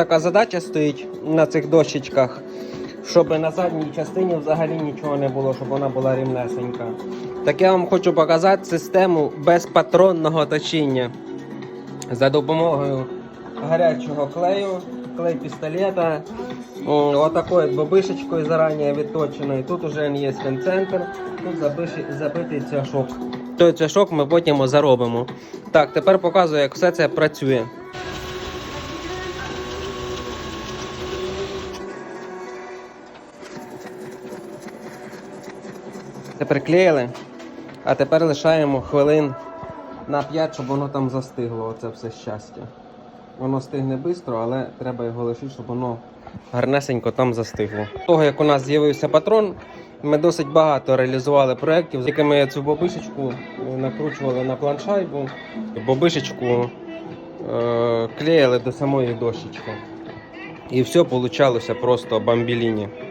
Така задача стоїть на цих дощечках, щоб на задній частині взагалі нічого не було, щоб вона була рівнесенька. Так я вам хочу показати систему безпатронного точіння за допомогою гарячого клею, клей пістолета, отакою бобишечкою зарані відточеною. Тут уже є концентр, тут забитий цяшок. Той цяшок ми потім заробимо. Так, тепер показую, як все це працює. Приклеїли, а тепер лишаємо хвилин на 5, щоб воно там застигло, оце все щастя. Воно стигне швидко, але треба його лишити, щоб воно гарнесенько там застигло. Того, як у нас з'явився патрон, ми досить багато реалізували проєктів, з якими цю бобишечку накручували на планшайбу, бобишечку е- клеїли до самої дощечки. І все вийшло просто бомбіліні.